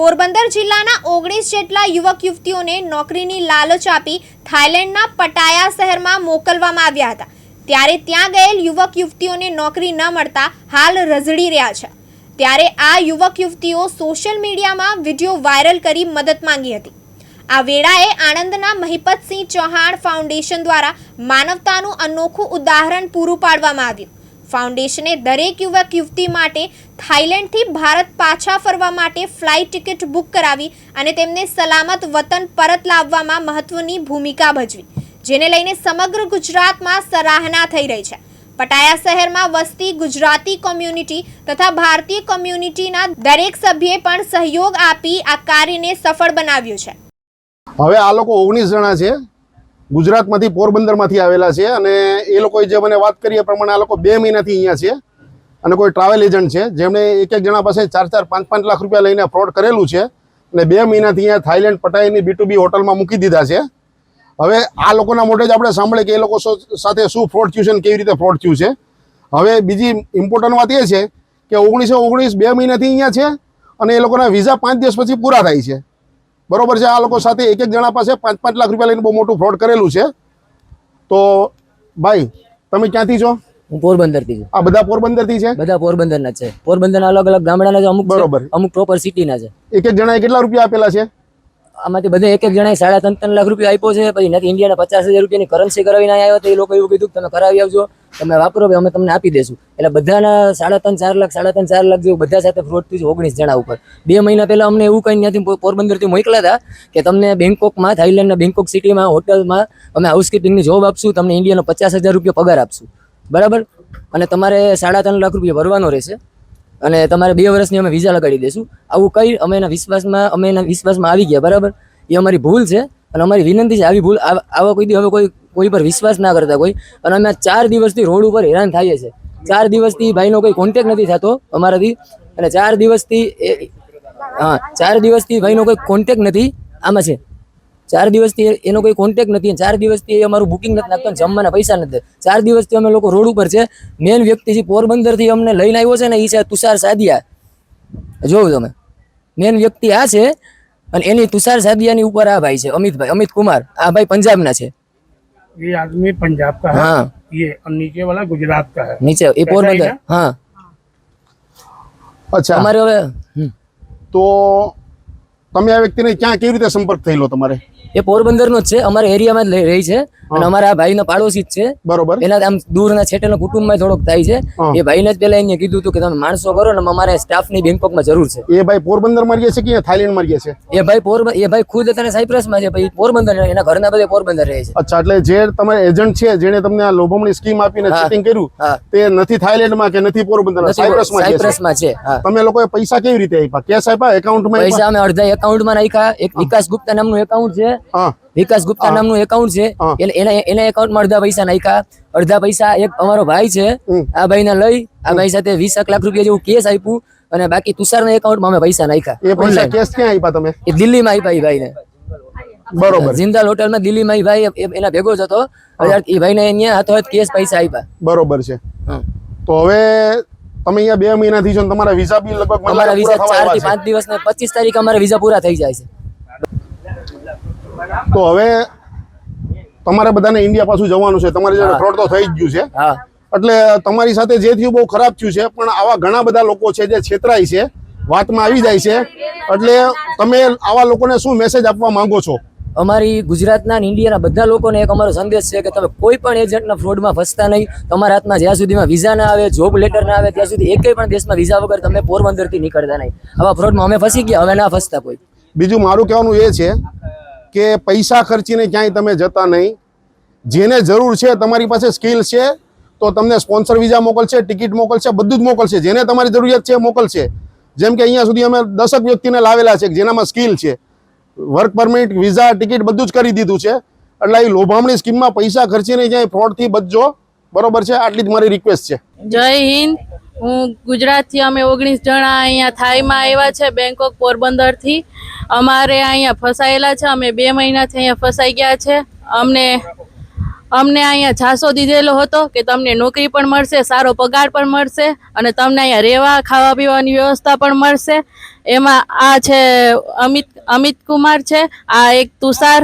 પોરબંદર જિલ્લાના ઓગણીસ જેટલા યુવક યુવતીઓને નોકરીની લાલચ આપી થાઇલેન્ડના પટાયા શહેરમાં મોકલવામાં આવ્યા હતા. ત્યારે ત્યાં ગયેલ યુવક યુવતીઓને નોકરી ન મળતા હાલ રઝળી રહ્યા છે. ત્યારે આ યુવક યુવતીઓ સોશિયલ મીડિયામાં વીડિયો વાયરલ કરી મદદ માંગી હતી. આ વેળાએ આણંદના મહિપતસિંહ ચૌહાણ ફાઉન્ડેશન દ્વારા માનવતાનું અનોખું ઉદાહરણ પૂરું પાડવામાં આવ્યું. ફાઉન્ડેશને દરેક યુવક યુવતી માટે થાઇલેન્ડથી ભારત પાછા ફરવા માટે ફ્લાઇટ ટિકિટ બુક કરાવી અને તેમને સલામત વતન પરત લાવવામાં મહત્વની ભૂમિકા ભજવી, જેને લઈને સમગ્ર ગુજરાતમાં સરાહના થઈ રહી છે. પટાયા શહેરમાં વસતી ગુજરાતી કોમ્યુનિટી તથા ભારતીય કોમ્યુનિટીના દરેક સભ્યે પણ સહયોગ આપી આ કાર્યને સફળ બનાવ્યું છે. હવે આ લોકો ઓગણીસ જણા છે. ગુજરાતમાંથી પોરબંદરમાંથી આવેલા છે અને એ લોકોએ જે મને વાત કરી એ પ્રમાણે આ લોકો બે મહિનાથી અહીંયા છે અને કોઈ ટ્રાવેલ એજન્ટ છે. જેમણે એક એક જણા પાસે ચાર ચાર પાંચ પાંચ લાખ રૂપિયા લઈને ફ્રોડ કરેલું છે અને બે મહિનાથી અહીંયા થાઈલેન્ડ પટાઈની, બી ટુ બી હોટલમાં મૂકી દીધા છે. હવે આ લોકોના મોઢે જ આપણે સાંભળે કે એ લોકો સાથે શું ફ્રોડ થયું છે અને કેવી રીતે ફ્રોડ થયું છે. હવે બીજી ઇમ્પોર્ટન્ટ વાત એ છે કે ઓગણીસો ઓગણીસ બે મહિનાથી અહીંયા છે અને એ લોકોના વિઝા પાંચ દિવસ પછી પૂરા થાય છે. બરોબર છે આ લોકો સાથે એક એક જણા પાસે પાંચ પાંચ લાખ રૂપિયા લઈને બહુ મોટું ફ્રોડ કરેલું છે. તો ભાઈ તમે ક્યાંથી છો? હું પોરબંદરથી આ બધા પોરબંદરથી છે? બધા પોરબંદર ના છે. પોરબંદર અલગ અલગ ગામડાના છે અમુક બરોબર. અમુક પ્રોપર સિટી ના છે. એક એક જણાએ કેટલા રૂપિયા આપેલા છે? આમાંથી બધા એક એક જણાએ સાડા ત્રણ ત્રણ લાખ રૂપિયા આપ્યો છે પછી નથી ઇન્ડિયાના પચાસ હજાર રૂપિયાની કરન્સી કરાવીને આવ્યો તો એ લોકો એવું કીધું કે તમે કરાવી આવજો. તમે વાપરો ભાઈ, અમે તમને આપી દેશું. એટલે બધાના સાડા ત્રણ, ચાર લાખ, સાડા ત્રણ, ચાર લાખ જેવું બધા સાથે ફ્રોડ થયું છે ઓગણીસ જણા ઉપર. બે મહિના પહેલા અમને એવું કંઈ ત્યાંથી પોરબંદરથી મોકલ્યા હતા કે તમને બેંકોકમાં, થાઈલેન્ડના, બેંકોક સિટીમાં, હોટલમાં અમે હાઉસકીપિંગની જોબ આપશું, તમને ઇન્ડિયાનો પચાસ હજાર રૂપિયા પગાર આપશું. બરાબર? અને તમારે સાડા ત્રણ લાખ રૂપિયા ભરવાનો રહેશે. અને તમારે બે વર્ષની અમે વિઝા લગાડી દઈશું આવું કંઈ અમે એના વિશ્વાસમાં, અમે એના વિશ્વાસમાં આવી ગયા, બરાબર? એ અમારી ભૂલ છે. અને અમારી વિનંતી છે, આવી ભૂલ, આવા કોઈ દી હવે કોઈ કોઈ પર વિશ્વાસ ના કરતા કોઈ. અને અમે ચાર દિવસથી રોડ ઉપર હેરાન થઈએ છે ચાર દિવસથી ભાઈનો કોઈ કોન્ટેક નથી થતો અમારાથી. અને ચાર દિવસથી એ- હા, ચાર દિવસથી ભાઈનો કોઈ કોન્ટેક નથી આમાં છે. ચાર દિવસથી એનો કોઈ કોન્ટેક નથી. ચાર દિવસથી એ અમારું બુકિંગ નથી નાખતો જમવાના પૈસા નથી ચાર દિવસથી અમે લોકો રોડ ઉપર છે. મેન વ્યક્તિ જે પોરબંદરથી અમને લઈને આવ્યો છે ને એ છે તુષાર સાદિયા. જોવું તમે. મેન વ્યક્તિ આ છે અને એની તુષાર સાદિયાની ઉપર આ ભાઈ છે, અમિતભાઈ અમિત કુમાર આ ભાઈ પંજાબના છે. ये आदमी पंजाब का है हाँ ये और नीचे वाला गुजरात का है નીચે એ પોરબંદર હા અચ્છા અમારે હવે હમ. તો તમે આ વ્યક્તિને ક્યાં કેવી રીતે સંપર્ક થયેલો તમારે? એ પોરબંદરનો જ છે અમારા એરિયામાં જ રહી છે. અને અમારા આ ભાઈનો પાડોશી જ છે. બરોબર. એના આમ દૂરના છેટેનો કુટુંબમાં થોડોક થાય છે. એ ભાઈને જ પેલા એને કીધું હતું કે તમે માણસો કરો ને અમારે સ્ટાફની બેંકોકમાં જરૂર છે. એ ભાઈ પોરબંદરમાં રહે છે કે થાઈલેન્ડમાં રહે છે? એ ભાઈ પોરબંદર એ ભાઈ ખુદ અત્યારે સાયપ્રસમાં છે પછી પોરબંદર એના ઘરના બધા પોરબંદર રહે છે. અચ્છા એટલે જે તમારે એજન્ટ છે જેણે તમને આ લોભમણી સ્કીમ આપીને. ચીટિંગ કર્યું તે નથી થાઈલેન્ડમાં કે નથી પોરબંદરમાં નથી સાયપ્રસમાં છે? સાયપ્રસમાં છે તમે લોકોએ પૈસા કેવી રીતે આપ્યા? કેશ આપ્યા? એકાઉન્ટમાં પૈસા અમે અડધા એકાઉન્ટમાં નાખ્યા એક વિકાસ ગુપ્તા નામનું એકાઉન્ટ છે. વિકાસ ગુપ્તા નામનું એકાઉન્ટ છે. એને એના એકાઉન્ટમાં અડધા પૈસા નાખ્યા. અડધા પૈસા એક અમારો ભાઈ છે. આ આ ભાઈને લઈ આ ભાઈ સાથે વીસ લાખ રૂપિયા જેવું કેસ આપ્યું અને બાકી તુષારના એકાઉન્ટમાં અમે પૈસા નાખ્યા. એ પૈસા. કેશ ક્યાં આપ્યા તમે? એ દિલ્હીમાં આપ્યા એ ભાઈને. બરોબર. જિંદાલ હોટલમાં દિલ્હીમાં એ ભાઈ એના ભેગો જ હતો. એ ભાઈને અહીંયા હાથો હાથ કેસ પૈસા આપ્યા. બરોબર છે. તો હવે તમે અહીંયા બે મહિનાથી છો તમારા વિઝા બી લગભગ અમારા વિઝા ચારથી પાંચ દિવસ ને પચીસ તારીખ અમારા વિઝા પૂરા થઈ જાય છે. તો હવે તમારે બધાને ઇન્ડિયા પાછું જવાનું છે. તમારી. ફ્રોડ તો થઈ જ ગયું છે. એટલે તમારી સાથે જે થયું બહુ ખરાબ થયું છે પણ આવા ઘણા બધા લોકો છે જે છેતરાય છે વાતમાં આવી જાય છે. એટલે તમે આવા લોકોને શું મેસેજ આપવા માંગો છો? અમારી ગુજરાતના અને ઇન્ડિયાના બધા લોકોને એક અમારો સંદેશ છે કે તમે કોઈ પણ એજન્ટના ફ્રોડમાં ફસતા નહીં. તમારા હાથમાં જ્યાં સુધીમાં વિઝા ના આવે, જોબ લેટર ના આવે, ત્યાં સુધી એકેય પણ દેશમાં વિઝા વગર તમે પોરબંદરથી નીકળતા નહીં. આવા ફ્રોડમાં અમે ફસી ગયા, હવે ના ફસતા કોઈ. બીજું મારું કહેવાનું એ છે કે પૈસા ખર્ચીને ક્યાંય તમે જતા નહીં. જેને જરૂર છે, તમારી પાસે સ્કિલ છે, તો તમને સ્પોન્સર વિઝા મોકલશે, ટિકિટ મોકલશે, બધું જ મોકલશે. જેને તમારી જરૂરિયાત છે મોકલશે. જેમ કે અહીંયા સુધી અમે દસક વ્યક્તિને લાવેલા છે, જેનામાં સ્કિલ છે. વર્ક પરમિટ વિઝા ટિકિટ બધું જ કરી દીધું છે. એટલે એ લોભામણી સ્કીમમાં પૈસા ખર્ચીને ક્યાંય ફ્રોડથી બચજો. બરોબર છે? આટલી જ મારી રિક્વેસ્ટ છે. જય હિન્દ. હું ગુજરાતથી, અમે ઓગણીસ જણા અહીંયા થાઈમાં આવ્યા છે, બેંકોક પોરબંદરથી. અમારે અહીંયા ફસાયેલા છે. અમે બે મહિનાથી અહીંયા ફસાઈ ગયા છે. અમને અમને અહીંયા ઝાંસો દીધેલો હતો કે તમને નોકરી પણ મળશે સારો પગાર પણ મળશે અને તમને અહીંયા રહેવા ખાવા પીવાની વ્યવસ્થા પણ મળશે. એમાં આ છે અમિત અમિત કુમાર છે આ એક તુષાર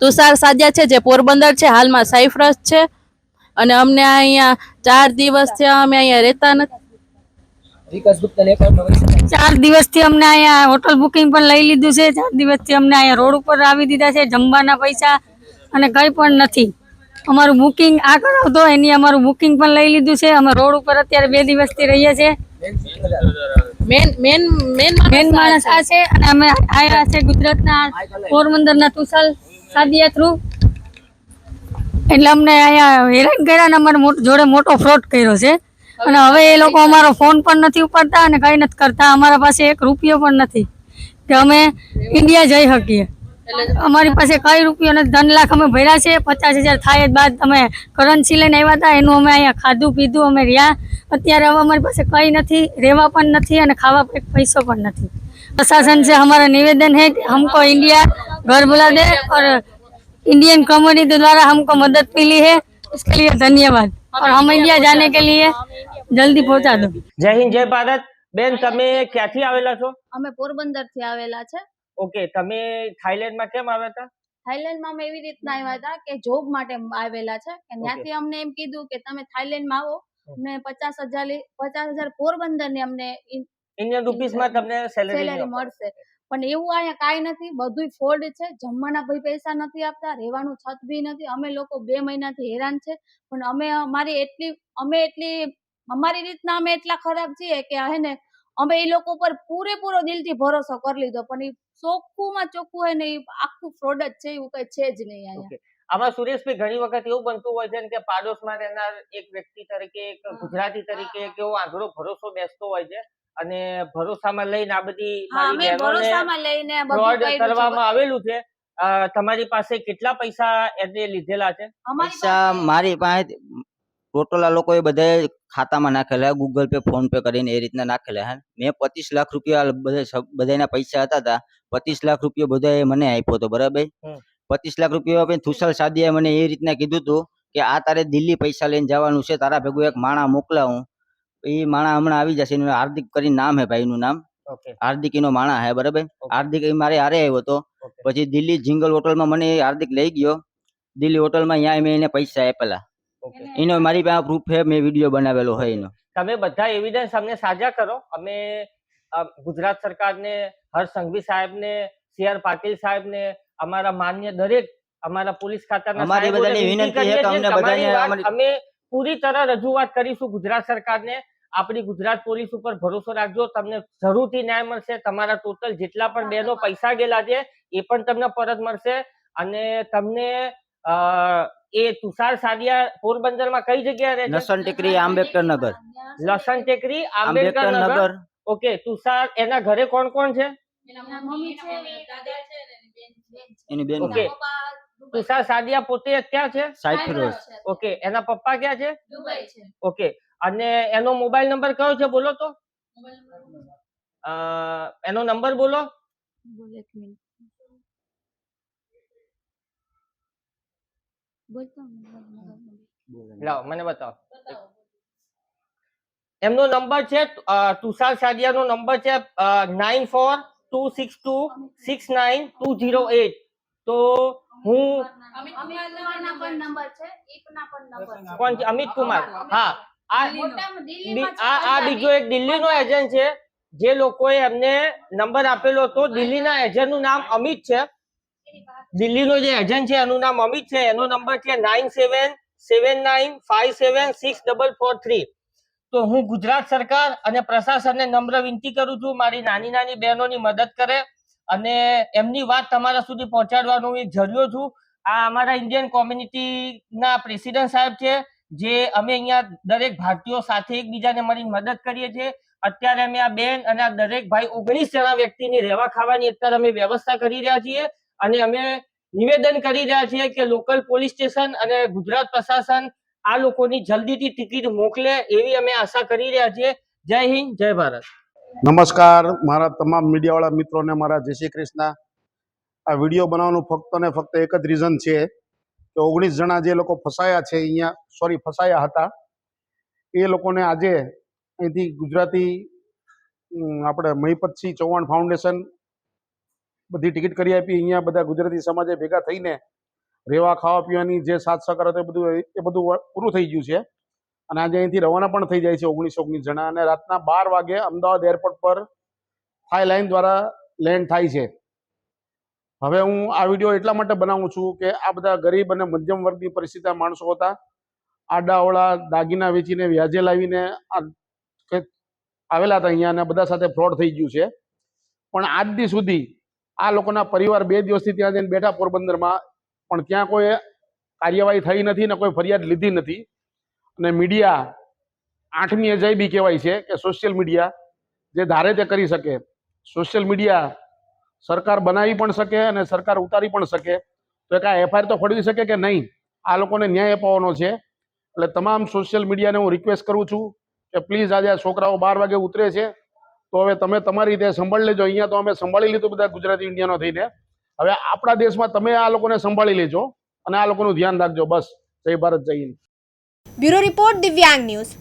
તુષાર સાજ્યા છે જે પોરબંદર છે હાલમાં સાયફ્રસ છે. અને અમને અહીંયા ચાર દિવસથી અમે અહીંયા રહેતા નથી ચાર દિવસથી અમને અહીંયા હોટલ બુકિંગ પણ લઈ લીધું છે ચાર દિવસથી અમને અહીંયા રોડ ઉપર આવી દીધા છે જમવાના પૈસા અને કંઈ પણ નથી. અમારું બુકિંગ આ કરાવતો એની અમારું બુકિંગ પણ લઈ લીધું છે. અમે રોડ ઉપર અત્યારે બે દિવસથી રહીએ છીએ. મેન મેન મેન મેન માણસ આ છે. અને અમે આવ્યા છે ગુજરાતના પોરબંદરના તુસાલ સાદિયા થ્રુ એટલે અમને અહીંયા હેરાન કર્યા અને અમારે મોટ- જોડે મોટો ફ્રોડ કર્યો છે. અને હવે એ લોકો અમારો ફોન પણ નથી ઉપાડતા અને કંઈ નથી કરતા. અમારા પાસે એક રૂપિયો પણ નથી. કે અમે ઇન્ડિયા જઈ શકીએ. અમારી પાસે કઈ રૂપિયો નથી ત્રણ લાખ અમે ભર્યા છે પચાસ હજાર થાય જ બાદ અમે કરન્સી લઈને આવ્યા હતા એનું અમે અહીંયા ખાધું પીધું અમે રહ્યા અત્યારે હવે અમારી પાસે કંઈ નથી રહેવા પણ નથી અને ખાવા એક પૈસો પણ નથી प्रशासन से हमारा निवेदन है कि हमको इंडिया घर बुला दे और इंडियन कम्युनिटी द्वारा हमको मदद मिली है इसके लिए धन्यवाद और हम इंडिया जाने के लिए जल्दी पहुंचा दो જય હિન્દ જય ભારત બેન તમે ક્યાંથી આવેલા છો અમે પોરબંદર થી આવેલા છે ઓકે તમે થાઈલેન્ડમાં કેમ આવ્યા હતા? થાઈલેન્ડમાં અમે એવી રીતના આવ્યા હતા કે જોબ માટે આવેલા છે કે ત્યાંથી અમને એમ કીધું કે તમે થાઈલેન્ડમાં આવો અમને પચાસ હજાર પચાસ હજાર પોરબંદર ને અમને ઇન્ડિયન રૂપીસમાં તમને સેલેરી મળશે. પણ એવું અહીંયા કાંઈ નથી બધું ફોલ્ડ છે જમવાના ભાઈ પૈસા નથી આપતા રહેવાનું છત બી નથી અમે લોકો બે મહિનાથી હેરાન છે પણ અમે અમારી એટલી અમે એટલી અમારી રીતના અમે એટલા ખરાબ છીએ કે હે ને અમે એ લોકો પર પૂરેપૂરો દિલથી ભરોસો કરી લીધો પણ એ ચોખ્ખુંમાં ચોખ્ખું હોય ને એ આખું ફ્રોડ જ છે એવું કઈ છે જ નહીં અહીંયા. ઓકે આમાં સુરેશભાઈ ઘણી વખત એવું બનતું હોય છે કે પાડોશમાં રહેનાર એક વ્યક્તિ તરીકે એક ગુજરાતી તરીકે કેવો એવો આંધળો ભરોસો બેસતો હોય છે અને ભરોસામાં લઈને આ બધી ફ્રોડ કરવામાં આવેલું છે. અ, તમારી પાસે કેટલા પૈસા એને લીધેલા છે? મારી પાસે ટોટલ આ લોકોએ બધાએ ખાતામાં નાખેલા ગૂગલ પે ફોન પે કરીને એ રીતના નાખેલા હે. મેં પચીસ લાખ રૂપિયા બધા બધાના પૈસા હતા તા. પચીસ લાખ રૂપિયા બધાએ મને આપ્યો હતો બરાબર પચીસ લાખ રૂપિયા આપીને થુસલ સાદિયાએ મને એ રીતના કીધું હતું કે આ તારે દિલ્હી પૈસા લઈને જવાનું છે તારા ભેગું એક માણા મોકલાવું. એ માણા હમણાં આવી જશે એનું હાર્દિક કરીને નામ હે ભાઈનું નામ. હાર્દિક એનો માણા હે બરાબર હાર્દિક એ મારે હારે આવ્યો હતો પછી દિલ્હી જિંગલ હોટલમાં મને હાર્દિક લઈ ગયો. દિલ્હી હોટલમાં ત્યાં મેં એને પૈસા આપેલા. એનો મારી પાસે પ્રૂફ છે મેં વીડિયો બનાવેલો હોય એનો. તમે બધા એવિડન્સ અમને સાજા કરો. અમે ગુજરાત સરકારને હર્ષ સંઘવી સાહેબને સી આર પાટીલ સાહેબને અમારા માન્ય દરેક અમારા પોલીસ ખાતાના અમારી બધાની વિનંતી છે કે અમને બધાને અમે પૂરી તરહ રજૂઆત કરીશું ગુજરાત સરકારને. આપણી ગુજરાત પોલીસ ઉપર ભરોસો રાખજો. તમને જરૂરથી ન્યાય મળશે. તમારા ટોટલ જેટલા પણ બેનો પૈસા ગયેલા છે એ પણ તમને પરત મળશે. અને તમને એ તુષાર સાદિયા પોરબંદરમાં કઈ જગ્યા રહે છે? લસણ ટેકરી આંબેડકર નગર. લસણ ટેકરી આંબેડકર નગર. ઓકે તુષાર એના ઘરે કોણ કોણ છે? એના મમ્મી છે દાદા છે ને એની બેન બેન છે. એની બેન ઓકે. તુષાર સાદિયા પોતે ક્યાં છે? છે. ઓકે એના પપ્પા ક્યાં છે? દુબઈ છે. ઓકે અને એનો મોબાઈલ નંબર કયો છે? બોલો તો. અ, એનો નંબર બોલો એક મિનિટ. બોલતો લાવો મને બતાવો. એમનો નંબર છે તુષાર સાદિયાનો નંબર છે nine four two six two six nine two zero eight. તો હું અમિત કુમારના પણ નંબર છે ઈપના પણ નંબર છે. કોણ છે? અમિત કુમાર. હા. આ આ આ બીજો એક દિલ્હીનો એજન્ટ છે. જે લોકોએ એમને નંબર આપેલો હતો. દિલ્હીના એજન્ટનું નામ અમિત છે. દિલ્હીનો જે એજન્ટ છે, એનું નામ અમિત છે. એનો નંબર છે nine seven seven nine, five seven, six double four three. તો હું ગુજરાત સરકાર અને પ્રશાસનને નમ્ર વિનંતી કરું છું, મારી નાની નાની બહેનોની મદદ કરે અને એમની વાત તમારા સુધી પહોંચાડવાનો હું જરૂર છું. આ અમારા ઇન્ડિયન કોમ્યુનિટીના પ્રેસિડેન્ટ સાહેબ છે, જે અમે અહીંયા દરેક ભારતીયો સાથે એકબીજાને મળીને મદદ કરીએ છીએ. અત્યારે અમે આ બેન અને આ દરેક ભાઈ ઓગણીસ જણા વ્યક્તિની રહેવા ખાવાની અત્યારે અમે વ્યવસ્થા કરી રહ્યા છીએ. અને અમે નિવેદન કરી રહ્યા છીએ કે લોકલ પોલીસ સ્ટેશન અને ગુજરાત પ્રશાસન આ લોકોની જલ્દીથી ટિકિટ મોકલે એવી અમે આશા કરી રહ્યા છીએ. જય હિન્દ, જય ભારત. નમસ્કાર. મારા તમામ મીડિયાવાળા મિત્રોને, મારા જય શ્રી કૃષ્ણ. આ વીડિયો બનાવવાનું ફક્ત ને ફક્ત એક જ રીઝન છે કે ઓગણીસ જણા જે લોકો ફસાયા છે અહીંયા સોરી ફસાયા હતા, એ લોકોને આજે અહીંથી ગુજરાતી આપણે મહિપતસિંહ ચૌહાણ ફાઉન્ડેશન બધી ટિકિટ કરી આપી, અહીંયા બધા ગુજરાતી સમાજે ભેગા થઈને રહેવા ખાવા પીવાની જે સાથ સહકાર હતો એ બધું એ બધું પૂરું થઈ ગયું છે. અને આજે અહીંથી રવાના પણ થઈ જાય છે ઓગણીસ ઓગણીસ જણા અને રાતના બાર વાગે અમદાવાદ એરપોર્ટ પર થાઈ લાઇન દ્વારા લેન્ડ થાય છે. હવે હું આ વીડિયો એટલા માટે બનાવું છું કે આ બધા ગરીબ અને મધ્યમ વર્ગની પરિસ્થિતિના માણસો હતા. આડાઓળા, દાગીના વેચીને, વ્યાજે લાવીને આવેલા હતા અહીંયા અને બધા સાથે ફ્રોડ થઈ ગયું છે. પણ આજ સુધી આ લોકોના પરિવાર બે દિવસથી ત્યાં જઈને બેઠા પોરબંદરમાં, પણ ત્યાં કોઈ કાર્યવાહી થઈ નથી ને કોઈ ફરિયાદ લીધી નથી. અને મીડિયા આઠમી અજાયબી કહેવાય છે કે સોશિયલ મીડિયા જે ધારે તે કરી શકે. સોશિયલ મીડિયા સરકાર બનાવી પણ શકે અને સરકાર ઉતારી પણ શકે. તો એક આ એફઆઈઆર તો ફળવી શકે કે નહીં? આ લોકોને ન્યાય અપાવવાનો છે. એટલે તમામ સોશિયલ મીડિયાને હું રિક્વેસ્ટ કરું છું કે પ્લીઝ આજે આ છોકરાઓ બાર વાગે ઉતરે છે. તો હવે તમે તમારી રીતે સંભાળી લેજો. અહીંયા તો અમે સંભાળી લીધું બધા ગુજરાતી ઇન્ડિયાનો થઈને. હવે આપણા દેશમાં તમે આ લોકોને સંભાળી લેજો અને આ લોકોનું ધ્યાન રાખજો. બસ. જય ભારત, જય Hind. Bureau report Divyang news.